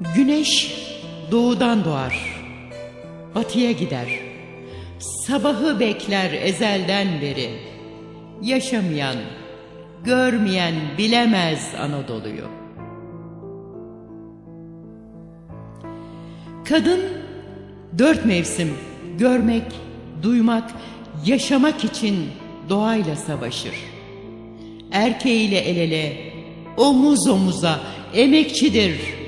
Güneş doğudan doğar, batıya gider. Sabahı bekler ezelden beri. Yaşamayan, görmeyen bilemez Anadolu'yu. Kadın dört mevsim görmek, duymak, yaşamak için doğayla savaşır. Erkeğiyle el ele, omuz omuza, emekçidir.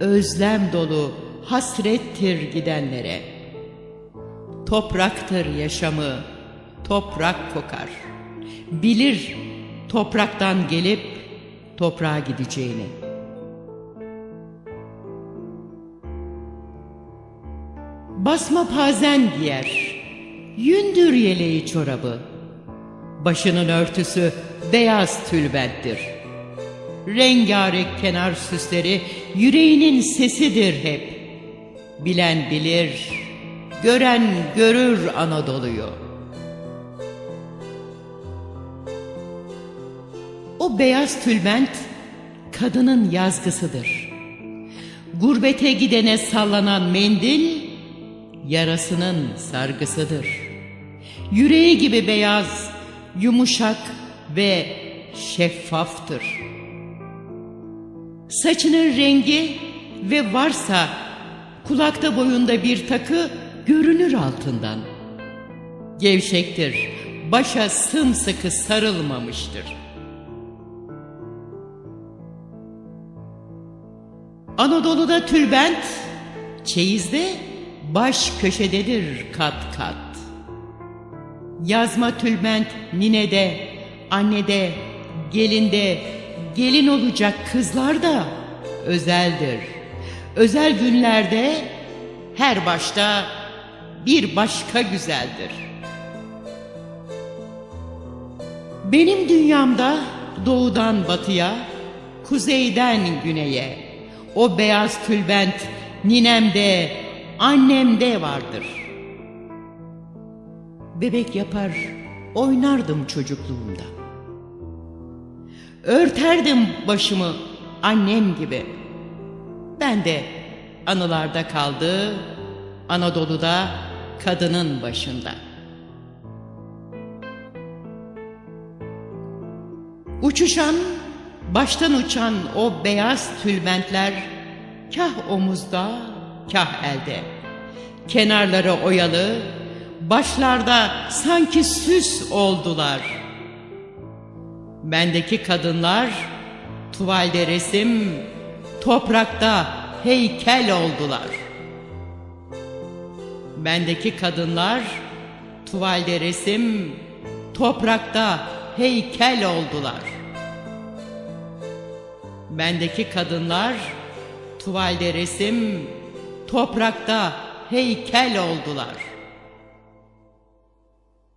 Özlem dolu, hasrettir gidenlere. Topraktır yaşamı, toprak kokar. Bilir topraktan gelip toprağa gideceğini. Basma pazen giyer, yündür yeleği çorabı. Başının örtüsü beyaz tülbenttir. Rengarenk kenar süsleri yüreğinin sesidir hep. Bilen bilir, gören görür Anadolu'yu. O beyaz tülbent kadının yazgısıdır. Gurbete gidene sallanan mendil yarasının sargısıdır. Yüreği gibi beyaz, yumuşak ve şeffaftır. Saçının rengi ve varsa kulakta boyunda bir takı görünür altından. Gevşektir, başa sımsıkı sarılmamıştır. Anadolu'da tülbent, çeyizde baş köşededir kat kat. Yazma tülbent ninede, annede, gelinde, gelin olacak kızlar da özeldir. Özel günlerde her başta bir başka güzeldir. Benim dünyamda doğudan batıya, kuzeyden güneye o beyaz tülbent ninemde, annemde vardır. Bebek yapar, oynardım çocukluğumda. Örterdim başımı annem gibi. Ben de anılarda kaldı, Anadolu'da kadının başında. Uçuşan, baştan uçan o beyaz tülbentler kah omuzda, kah elde. Kenarları oyalı, başlarda sanki süs oldular. Bendeki kadınlar tuvalde resim, toprakta heykel oldular. Bendeki kadınlar tuvalde resim, toprakta heykel oldular. Bendeki kadınlar tuvalde resim, toprakta heykel oldular.''